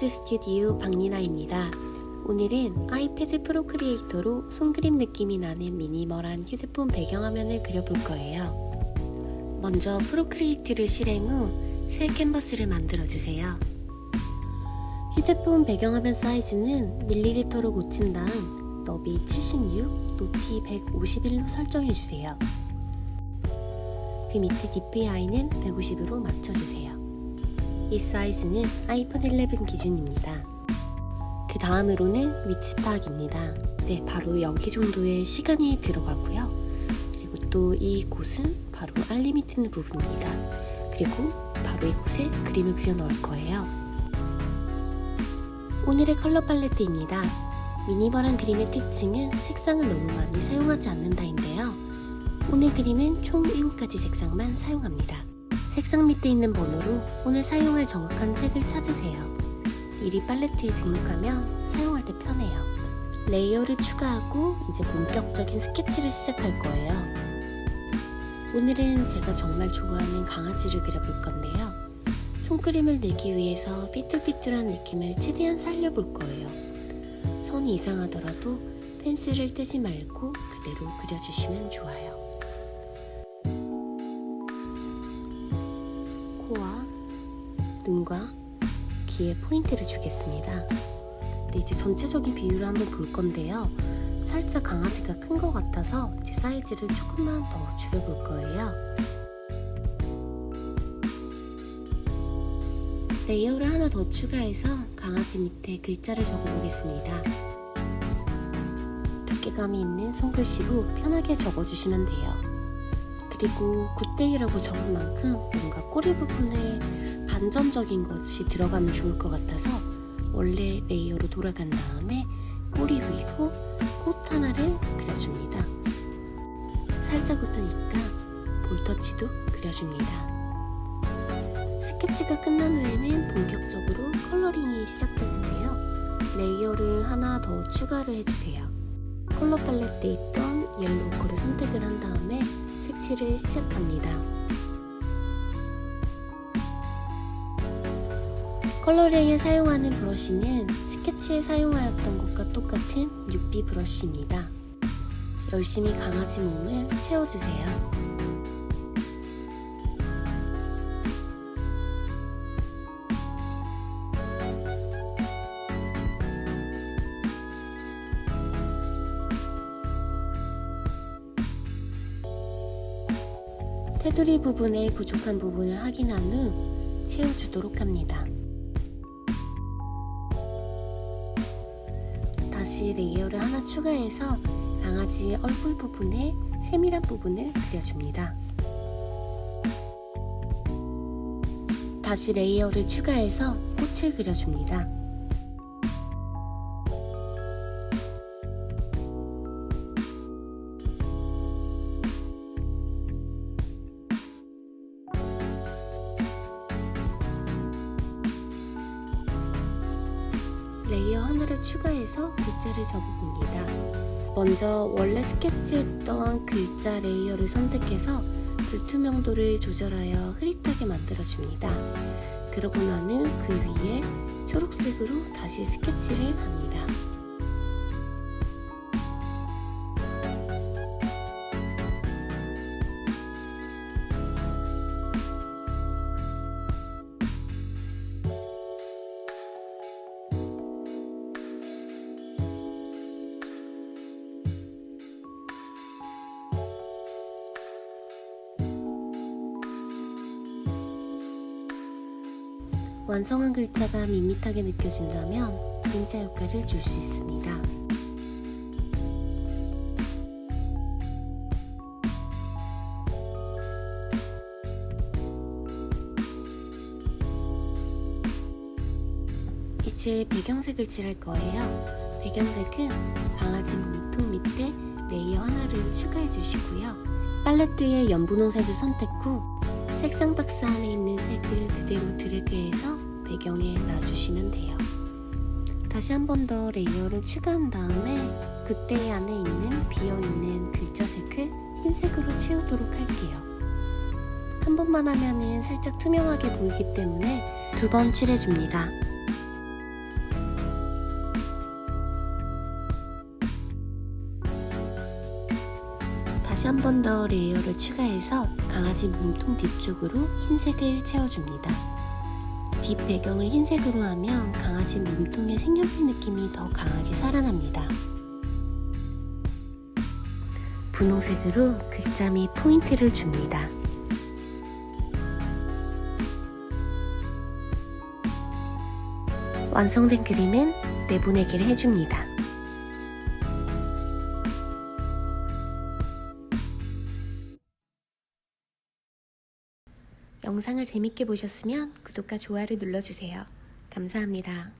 텍스 스튜디오 박리나입니다. 오늘은 아이패드 프로크리에이터로 손그림 느낌이 나는 미니멀한 휴대폰 배경화면을 그려볼 거예요. 먼저 프로크리에이트를 실행 후 새 캔버스를 만들어주세요. 휴대폰 배경화면 사이즈는 밀리리터로 고친 다음 너비 76, 높이 151로 설정해주세요. 그 밑에 DPI는 150으로 맞춰주세요. 이 사이즈는 아이폰 11 기준입니다. 그 다음으로는 위치 파악입니다. 네, 바로 여기 정도의 시간이 들어가고요. 그리고 또 이곳은 바로 알리미트는 부분입니다. 그리고 바로 이곳에 그림을 그려 넣을 거예요. 오늘의 컬러 팔레트입니다. 미니멀한 그림의 특징은 색상을 너무 많이 사용하지 않는다인데요. 오늘 그림은 총 7가지 색상만 사용합니다. 색상 밑에 있는 번호로 오늘 사용할 정확한 색을 찾으세요. 미리 팔레트에 등록하면 사용할 때 편해요. 레이어를 추가하고 이제 본격적인 스케치를 시작할 거예요. 오늘은 제가 정말 좋아하는 강아지를 그려볼 건데요. 손그림을 내기 위해서 삐뚤삐뚤한 느낌을 최대한 살려볼 거예요. 선이 이상하더라도 펜슬을 떼지 말고 그대로 그려주시면 좋아요. 눈과 귀에 포인트를 주겠습니다. 네, 이제 전체적인 비율을 한번 볼 건데요. 살짝 강아지가 큰 것 같아서 이제 사이즈를 조금만 더 줄여볼 거예요. 레이어를 하나 더 추가해서 강아지 밑에 글자를 적어보겠습니다. 두께감이 있는 손글씨로 편하게 적어주시면 돼요. 그리고 굿데이라고 적은 만큼 뭔가 꼬리 부분에 반전적인 것이 들어가면 좋을 것 같아서 원래 레이어로 돌아간 다음에 꼬리 위로 꽃 하나를 그려줍니다. 살짝 웃으니까 볼터치도 그려줍니다. 스케치가 끝난 후에는 본격적으로 컬러링이 시작되는데요. 레이어를 하나 더 추가를 해주세요. 컬러 팔레트에 있던 옐로우 컬을 선택을 한 다음에 색칠을 시작합니다. 컬러링에 사용하는 브러쉬는 스케치에 사용하였던 것과 똑같은 6B 브러쉬입니다. 열심히 강아지 몸을 채워주세요. 테두리 부분에 부족한 부분을 확인한 후 채워주도록 합니다. 다시 레이어를 하나 추가해서 강아지 얼굴 부분에 세밀한 부분을 그려줍니다. 다시 레이어를 추가해서 꽃을 그려줍니다. 하나를 추가해서 글자를 적어봅니다. 먼저 원래 스케치했던 글자 레이어를 선택해서 불투명도를 조절하여 흐릿하게 만들어줍니다. 그러고 난 후 그 위에 초록색으로 다시 스케치를 합니다. 완성한 글자가 밋밋하게 느껴진다면 그림자 효과를 줄 수 있습니다. 이제 배경색을 칠할 거예요. 배경색은 강아지 몸통 밑에 레이어 하나를 추가해 주시고요. 팔레트의 연분홍색을 선택 후 색상 박스 안에 있는 색을 그대로 드래그해서 배경에 놔주시면 돼요. 다시 한 번 더 레이어를 추가한 다음에 그때 안에 있는 비어있는 글자 색을 흰색으로 채우도록 할게요. 한 번만 하면은 살짝 투명하게 보이기 때문에 두 번 칠해줍니다. 다시 한 번 더 레이어를 추가해서 강아지 몸통 뒤쪽으로 흰색을 채워줍니다. 뒷 배경을 흰색으로 하면 강아지 몸통의 색연필 느낌이 더 강하게 살아납니다. 분홍색으로 및 포인트를 줍니다. 완성된 그림은 내보내기를 해줍니다. 영상을 재밌게 보셨으면 구독과 좋아요를 눌러주세요. 감사합니다.